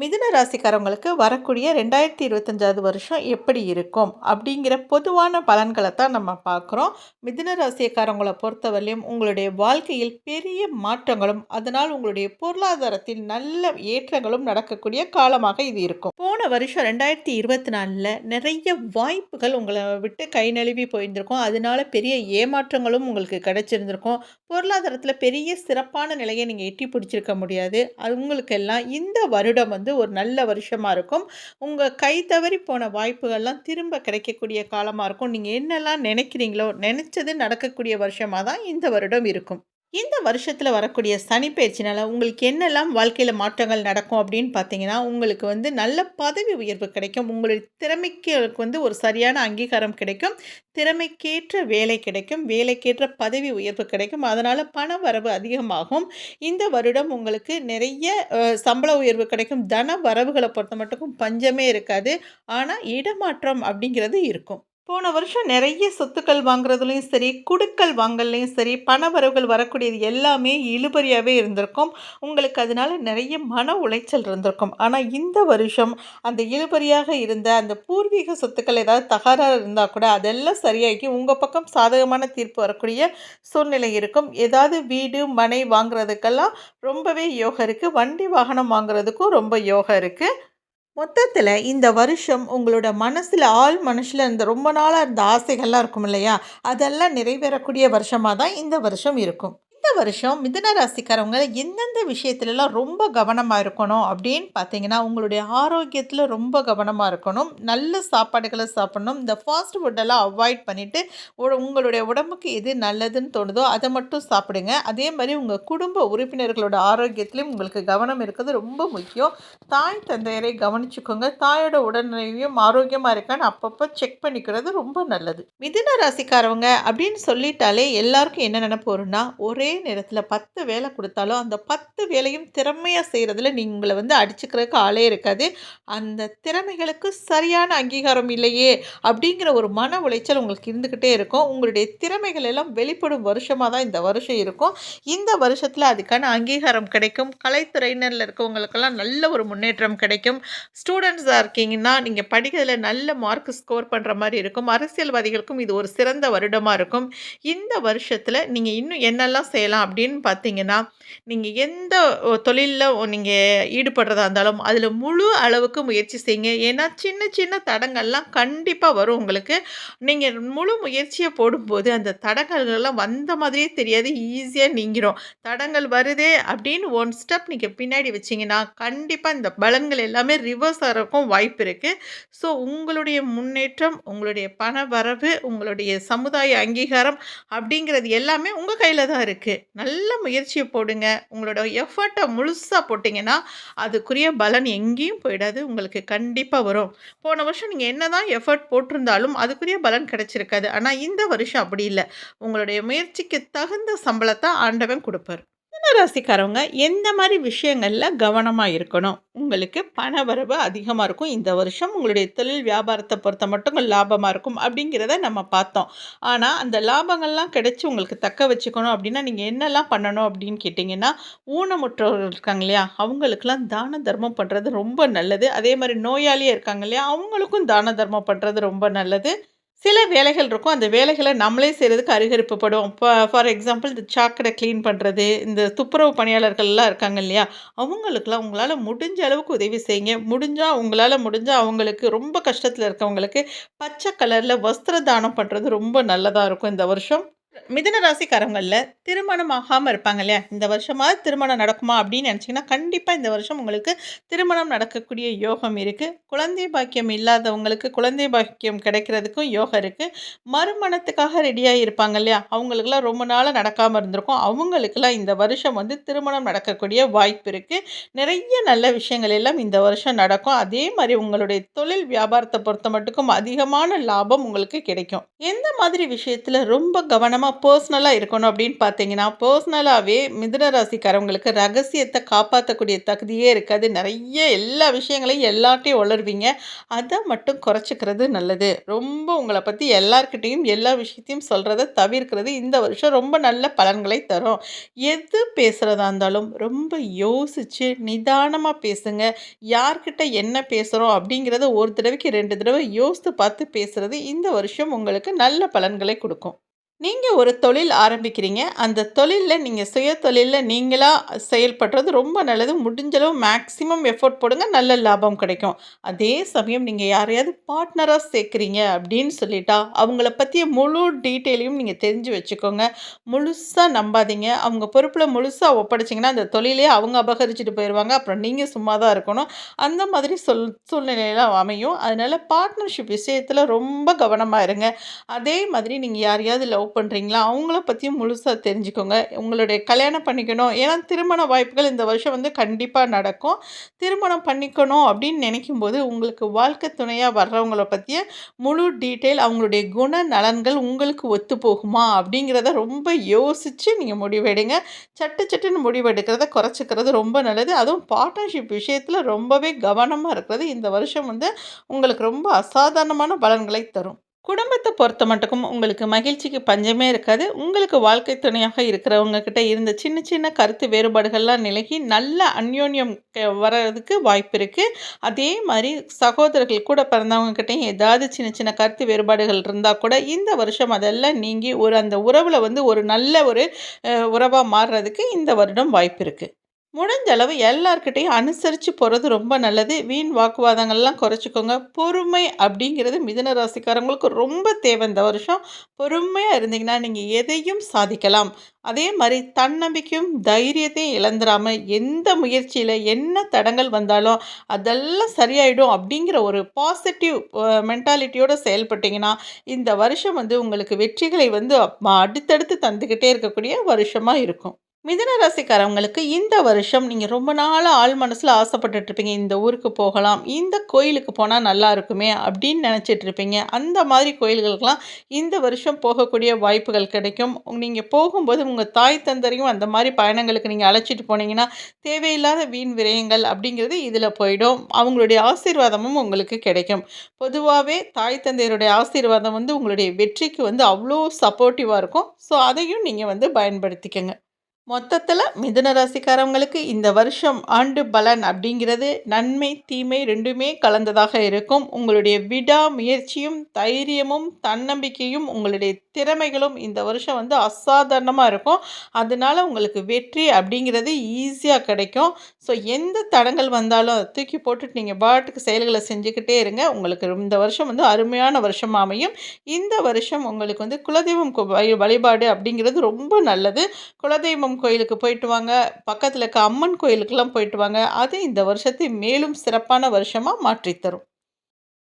மிதுன ராசிக்காரவங்களுக்கு வரக்கூடிய ரெண்டாயிரத்தி இருபத்தஞ்சாவது வருஷம் எப்படி இருக்கும்? அப்படிங்கிற பொதுவான பலன்களை தான் நம்ம பார்க்குறோம். மிதுன ராசிக்காரவங்களை பொறுத்தவரையிலும் உங்களுடைய வாழ்க்கையில் பெரிய மாற்றங்களும் அதனால் உங்களுடைய பொருளாதாரத்தில் நல்ல ஏற்றங்களும் நடக்கக்கூடிய காலமாக இது இருக்கும். போன வருஷம் ரெண்டாயிரத்தி இருபத்தி நாலில் நிறைய வாய்ப்புகள் உங்களை விட்டு கை நழுவி போயிருந்திருக்கும். அதனால பெரிய ஏமாற்றங்களும் உங்களுக்கு கிடைச்சிருந்திருக்கும். பொருளாதாரத்தில் பெரிய சிறப்பான நிலையை நீங்கள் எட்டி பிடிச்சிருக்க முடியாது. அவங்களுக்கெல்லாம் இந்த வருடம் வந்து ஒரு நல்ல வருஷமாக இருக்கும். உங்கள் கை தவறி போன வாய்ப்புகள்லாம் திரும்ப கிடைக்கக்கூடிய காலமாக இருக்கும். நீங்கள் என்னெல்லாம் நினைக்கிறீங்களோ நினச்சது நடக்கக்கூடிய வருஷமாக தான் இந்த வருடம் இருக்கும். இந்த வருஷத்தில் வரக்கூடிய சனிப்பயிற்சினால் உங்களுக்கு என்னெல்லாம் வாழ்க்கையில் மாற்றங்கள் நடக்கும் அப்படின்னு பார்த்தீங்கன்னா உங்களுக்கு வந்து நல்ல பதவி உயர்வு கிடைக்கும். உங்களுடைய திறமைக்கு வந்து ஒரு சரியான அங்கீகாரம் கிடைக்கும். திறமைக்கேற்ற வேலை கிடைக்கும். வேலைக்கேற்ற பதவி உயர்வு கிடைக்கும். அதனால் பண வரவு அதிகமாகும். இந்த வருடம் உங்களுக்கு நிறைய சம்பள உயர்வு கிடைக்கும். தன வரவுகளை பொறுத்த மட்டுக்கும் பஞ்சமே இருக்காது. ஆனால் இடமாற்றம் அப்படிங்கிறது இருக்கும். போன வருஷம் நிறைய சொத்துக்கள் வாங்குறதுலையும் சரி குடுக்கல் வாங்கலையும் சரி பணவரவுகள் வரக்கூடியது எல்லாமே இழுபறியாகவே இருந்திருக்கும். உங்களுக்கு அதனால நிறைய மன உளைச்சல் இருந்திருக்கும். ஆனால் இந்த வருஷம் அந்த இழுபறியாக இருந்த அந்த பூர்வீக சொத்துக்கள் ஏதாவது தகராறு இருந்தால் கூட அதெல்லாம் சரியாகி உங்கள் பக்கம் சாதகமான தீர்ப்பு வரக்கூடிய சூழ்நிலை இருக்கும். ஏதாவது வீடு மனை வாங்குறதுக்கெல்லாம் ரொம்பவே யோகம் இருக்குது வண்டி வாகனம் வாங்குறதுக்கும் ரொம்ப யோகம் இருக்குது மொத்தத்தில் இந்த வருஷம் உங்களோட மனசில் ஆள் மனசில் இருந்த ரொம்ப நாளாக இருந்த ஆசைகள்லாம் இருக்கும் இல்லையா அதெல்லாம் நிறைவேறக்கூடிய வருஷமாக தான் இந்த வருஷம் இருக்கும். வருஷம் மிதன ராசிக்காரவங்க எந்தெந்த விஷயத்துலலாம் ரொம்ப கவனமாக இருக்கணும் அப்படின்னு பார்த்தீங்கன்னா உங்களுடைய ஆரோக்கியத்தில் ரொம்ப கவனமாக இருக்கணும். நல்ல சாப்பாடுகளை சாப்பிடணும். இந்த ஃபாஸ்ட் ஃபுட்டெல்லாம் அவாய்ட் பண்ணிவிட்டு உங்களுடைய உடம்புக்கு எது நல்லதுன்னு தோணுதோ அதை மட்டும் சாப்பிடுங்க. அதே மாதிரி உங்கள் குடும்ப உறுப்பினர்களோட ஆரோக்கியத்திலையும் உங்களுக்கு கவனம் இருக்கிறது ரொம்ப முக்கியம். தாய் தந்தையரை கவனிச்சுக்கோங்க. தாயோட உடல்நிலையும் ஆரோக்கியமாக இருக்கான்னு அப்பப்போ செக் பண்ணிக்கிறது ரொம்ப நல்லது. மிதுன ராசிக்காரவங்க அப்படின்னு சொல்லிட்டாலே எல்லாருக்கும் என்ன நினைப்பு ஒரே நேரத்தில் பத்து வேலை கொடுத்தாலும் அந்த பத்து வேலையும் திறமையாக செய்கிறதுல நீங்களை வந்து அடிச்சுக்கிறதுக்கு ஆளே இருக்காது. அந்த திறமைகளுக்கு சரியான அங்கீகாரம் இல்லையே அப்படிங்கிற ஒரு மன உளைச்சல் உங்களுக்கு இருந்துக்கிட்டே இருக்கும். உங்களுடைய திறமைகள் எல்லாம் வெளிப்படும் வருஷமாக தான் இந்த வருஷம் இருக்கும். இந்த வருஷத்தில் அதுக்கான அங்கீகாரம் கிடைக்கும். கலைத்துறையினரில் இருக்கவங்களுக்கெல்லாம் நல்ல ஒரு முன்னேற்றம் கிடைக்கும். ஸ்டூடெண்ட்ஸாக இருக்கீங்கன்னா நீங்கள் படிக்கிறதுல நல்ல மார்க் ஸ்கோர் பண்ணுற மாதிரி இருக்கும். அரசியல்வாதிகளுக்கும் இது ஒரு சிறந்த வருடமாக இருக்கும். இந்த வருஷத்தில் நீங்கள் இன்னும் என்னெல்லாம் செய்ய செய்யலாம் அப்படின்னு பார்த்தீங்கன்னா நீங்கள் எந்த தொழிலில் நீங்கள் ஈடுபடுறதா இருந்தாலும் அதில் முழு அளவுக்கு முயற்சி செய்யுங்க. ஏன்னா சின்ன சின்ன தடங்கள்லாம் கண்டிப்பாக வரும் உங்களுக்கு. நீங்கள் முழு முயற்சியை போடும்போது அந்த தடங்கள்லாம் வந்த மாதிரியே தெரியாது ஈஸியாக நீங்கிரும். தடங்கள் வருதே அப்படின்னு ஒன் ஸ்டெப் நீங்கள் பின்னாடி வச்சிங்கன்னா கண்டிப்பாக இந்த பலன்கள் எல்லாமே ரிவர்ஸ் ஆகிறக்கும் வாய்ப்பு இருக்குது ஸோ உங்களுடைய முன்னேற்றம் உங்களுடைய பண வரவு உங்களுடைய சமுதாய அங்கீகாரம் அப்படிங்கிறது எல்லாமே உங்கள் கையில் தான் இருக்குது இருக்குது நல்ல முயற்சியை போடுங்க. உங்களோட எஃபர்ட்டை முழுசாக போட்டிங்கன்னா அதுக்குரிய பலன் எங்கேயும் போயிடாது. உங்களுக்கு கண்டிப்பாக வரும். போன வருஷம் நீங்கள் என்ன தான் எஃபர்ட் போட்டிருந்தாலும் அதுக்குரிய பலன் கிடச்சிருக்காது. ஆனால் இந்த வருஷம் அப்படி இல்லை. உங்களுடைய முயற்சிக்கு தகுந்த சம்பளத்தை ஆண்டவன் கொடுப்பார். ராசிக்காரவங்க எந்த மாதிரி விஷயங்களில் கவனமாக இருக்கணும்? உங்களுக்கு பண வரவு அதிகமாக இருக்கும். இந்த வருஷம் உங்களுடைய தொழில் வியாபாரத்தை பொறுத்த மட்டும் லாபமாக இருக்கும் அப்படிங்கிறத நம்ம பார்த்தோம். ஆனால் அந்த லாபங்கள்லாம் கிடைச்சி உங்களுக்கு தக்க வச்சுக்கணும் அப்படின்னா நீங்கள் என்னெல்லாம் பண்ணணும் அப்படின்னு கேட்டிங்கன்னா ஊனமுற்றவர்கள் இருக்காங்க இல்லையா? அவங்களுக்கெல்லாம் தான தர்மம் பண்ணுறது ரொம்ப நல்லது. அதே மாதிரி நோயாளியாக இருக்காங்க இல்லையா? அவங்களுக்கும் தான தர்மம் பண்ணுறது ரொம்ப நல்லது. சில வேலைகள் இருக்கும். அந்த வேலைகளை நம்மளே செய்கிறதுக்கு அருகரிப்புப்படுவோம் இப்போ ஃபார் எக்ஸாம்பிள் இந்த சாக்கடை க்ளீன் பண்ணுறது இந்த துப்புரவு பணியாளர்கள்லாம் இருக்காங்க இல்லையா? அவங்களுக்குலாம் உங்களால் முடிஞ்ச அளவுக்கு உதவி செய்யுங்க. முடிஞ்சால் உங்களால் முடிஞ்சால் அவங்களுக்கு ரொம்ப கஷ்டத்தில் இருக்கவங்களுக்கு பச்சை கலரில் வஸ்திர தானம் பண்ணுறது ரொம்ப நல்லதாக இருக்கும் இந்த வருஷம். மிதன ராசிக்காரங்களில் திருமணம் ஆகாமல் இருப்பாங்க இல்லையா? இந்த வருஷமாக திருமணம் நடக்குமா அப்படின்னு நினச்சிங்கன்னா கண்டிப்பாக இந்த வருஷம் உங்களுக்கு திருமணம் நடக்கக்கூடிய யோகம் இருக்குது குழந்தை பாக்கியம் இல்லாதவங்களுக்கு குழந்தை பாக்கியம் கிடைக்கிறதுக்கும் யோகம் இருக்குது மறுமணத்துக்காக ரெடியாக இருப்பாங்க இல்லையா? அவங்களுக்குலாம் ரொம்ப நாளாக நடக்காமல் இருந்திருக்கும். அவங்களுக்கெல்லாம் இந்த வருஷம் வந்து திருமணம் நடக்கக்கூடிய வாய்ப்பு இருக்குது நிறைய நல்ல விஷயங்கள் எல்லாம் இந்த வருஷம் நடக்கும். அதே மாதிரி உங்களுடைய தொழில் வியாபாரத்தை பொறுத்த மட்டுக்கும் அதிகமான லாபம் உங்களுக்கு கிடைக்கும். எந்த மாதிரி விஷயத்தில் ரொம்ப கவனம் நம்ம பர்சனலாக இருக்கணும் அப்படின்னு பார்த்தீங்கன்னா பர்சனலாகவே மிதுன ராசிக்காரவங்களுக்கு ரகசியத்தை காப்பாற்றக்கூடிய தகுதியே இருக்காது. நிறைய எல்லா விஷயங்களையும் எல்லார்ட்டையும் வளருவீங்க அதை மட்டும் குறைச்சிக்கிறது நல்லது. ரொம்ப உங்களை பற்றி எல்லார்கிட்டேயும் எல்லா விஷயத்தையும் சொல்கிறத தவிர்க்கிறது இந்த வருஷம் ரொம்ப நல்ல பலன்களை தரும். எது பேசுகிறதா இருந்தாலும் ரொம்ப யோசித்து நிதானமாக பேசுங்க. யார்கிட்ட என்ன பேசுகிறோம் அப்படிங்கிறத ஒரு தடவைக்கு ரெண்டு தடவை யோசித்து பார்த்து பேசுகிறது இந்த வருஷம் உங்களுக்கு நல்ல பலன்களை கொடுக்கும். நீங்கள் ஒரு தொழில் ஆரம்பிக்கிறீங்க. அந்த தொழிலில் நீங்கள் சுய தொழிலில் நீங்களாக செயல்படுறது ரொம்ப நல்லது. முடிஞ்சளவு மேக்ஸிமம் எஃபோர்ட் போடுங்க. நல்ல லாபம் கிடைக்கும். அதே சமயம் நீங்கள் யாரையாவது பார்ட்னராக சேர்க்குறீங்க அப்படின்னு சொல்லிட்டா அவங்கள பற்றிய முழு டீட்டெயிலையும் நீங்கள் தெரிஞ்சு வச்சுக்கோங்க. முழுசாக நம்பாதீங்க. அவங்க பொறுப்பில் முழுசாக ஒப்படைச்சிங்கன்னா அந்த தொழிலே அவங்க அபகரிச்சுட்டு போயிடுவாங்க அப்புறம் நீங்கள் சும்மா தான் இருக்கணும். அந்த மாதிரி சொல் சூழ்நிலையெல்லாம் அமையும். அதனால் பார்ட்னர்ஷிப் விஷயத்தில் ரொம்ப கவனமாக இருங்க. அதே மாதிரி நீங்கள் யாரையாவது லவ் பண்ணுறீங்களா அவங்கள பற்றியும் முழுசாக தெரிஞ்சுக்கோங்க. உங்களுடைய கல்யாணம் பண்ணிக்கணும். ஏன்னா திருமண வாய்ப்புகள் இந்த வருஷம் வந்து கண்டிப்பாக நடக்கும். திருமணம் பண்ணிக்கணும் அப்படின்னு நினைக்கும் போது உங்களுக்கு வாழ்க்கை துணையாக வர்றவங்கள பற்றிய முழு டீட்டெயில் அவங்களுடைய குண நலன்கள் உங்களுக்கு ஒத்து போகுமா? அப்படிங்கிறத ரொம்ப யோசித்து நீங்கள் முடிவெடுங்க. சட்டு சட்டுன்னு முடிவெடுக்கிறத குறைச்சிக்கிறது ரொம்ப நல்லது. அதுவும் பார்ட்னர்ஷிப் விஷயத்தில் ரொம்பவே கவனமாக இருக்கிறது. இந்த வருஷம் வந்து உங்களுக்கு ரொம்ப அசாதாரணமான பலன்களை தரும். குடும்பத்தை பொறுத்த மட்டுக்கும் உங்களுக்கு மகிழ்ச்சிக்கு பஞ்சமே இருக்காது. உங்களுக்கு வாழ்க்கை துணையாக இருக்கிறவங்க கிட்ட இருந்த சின்ன சின்ன கருத்து வேறுபாடுகள்லாம் நிலகி நல்ல அந்யோன்யம் வர்றதுக்கு வாய்ப்பு இருக்குது அதே மாதிரி சகோதரர்கள் கூட பிறந்தவங்க கிட்டேயும் ஏதாவது சின்ன சின்ன கருத்து வேறுபாடுகள் இருந்தால் கூட இந்த வருஷம் அதெல்லாம் நீங்கி ஒரு அந்த உறவில் வந்து ஒரு நல்ல ஒரு உறவாக மாறுறதுக்கு இந்த வருடம் வாய்ப்பு இருக்குது முடிஞ்ச அளவு எல்லார்கிட்டையும் அனுசரித்து போகிறது ரொம்ப நல்லது. வீண் வாக்குவாதங்கள்லாம் குறைச்சிக்கோங்க. பொறுமை அப்படிங்கிறது மிதன ராசிக்காரங்களுக்கு ரொம்ப தேவை. இந்த வருஷம் பொறுமையாக இருந்தீங்கன்னா நீங்கள் எதையும் சாதிக்கலாம். அதே மாதிரி தன்னம்பிக்கையும் தைரியத்தையும் இழந்துடாமல் எந்த முயற்சியில் என்ன தடங்கள் வந்தாலும் அதெல்லாம் சரியாயிடும் அப்படிங்கிற ஒரு பாசிட்டிவ் மென்டாலிட்டியோடு செயல்பட்டிங்கன்னா இந்த வருஷம் வந்து உங்களுக்கு வெற்றிகளை வந்து அடுத்தடுத்து தந்துக்கிட்டே இருக்கக்கூடிய வருஷமாக இருக்கும். மிதன ராசிக்காரவங்களுக்கு இந்த வருஷம் நீங்கள் ரொம்ப நாளாக ஆள் மனசில் ஆசைப்பட்டுட்ருப்பீங்க. இந்த ஊருக்கு போகலாம் இந்த கோயிலுக்கு போனால் நல்லா இருக்குமே அப்படின்னு நினச்சிட்டு இருப்பீங்க அந்த மாதிரி கோயில்களுக்கெல்லாம் இந்த வருஷம் போகக்கூடிய வாய்ப்புகள் கிடைக்கும். நீங்கள் போகும்போது உங்கள் தாய் தந்தரையும் அந்த மாதிரி பயணங்களுக்கு நீங்கள் அழைச்சிட்டு போனீங்கன்னா தேவையில்லாத வீண் விரயங்கள் அப்படிங்கிறது இதில் போயிடும். அவங்களுடைய ஆசீர்வாதமும் உங்களுக்கு கிடைக்கும். பொதுவாகவே தாய் தந்தையருடைய ஆசீர்வாதம் வந்து உங்களுடைய வெற்றிக்கு வந்து அவ்வளோ சப்போர்ட்டிவாக இருக்கும். ஸோ அதையும் நீங்கள் வந்து பயன்படுத்திக்கங்க. மொத்தத்தில் மிதுன ராசிக்காரவங்களுக்கு இந்த வருஷம் ஆண்டு பலன் அப்படிங்கிறது நன்மை தீமை ரெண்டுமே கலந்ததாக இருக்கும். உங்களுடைய விடா முயற்சியும் தைரியமும் தன்னம்பிக்கையும் உங்களுடைய திறமைகளும் இந்த வருஷம் வந்து அசாதாரணமாக இருக்கும். அதனால் உங்களுக்கு வெற்றி அப்படிங்கிறது ஈஸியாக கிடைக்கும். ஸோ எந்த தடங்கள் வந்தாலும் தூக்கி போட்டுட்டு நீங்கள் பாட்டுக்கு செயல்களை செஞ்சுக்கிட்டே இருங்க. உங்களுக்கு இந்த வருஷம் வந்து அருமையான வருஷம் அமையும். இந்த வருஷம் உங்களுக்கு வந்து குலதெய்வம் வழிபாடு அப்படிங்கிறது ரொம்ப நல்லது. குலதெய்வம் குலதெய்வம் கோயிலுக்கு போயிட்டு வாங்க. பக்கத்தில் இருக்க அம்மன் கோயிலுக்கெல்லாம் போயிட்டு வாங்க. அது இந்த வருஷத்தை மேலும் சிறப்பான வருஷமாக மாற்றித்தரும்.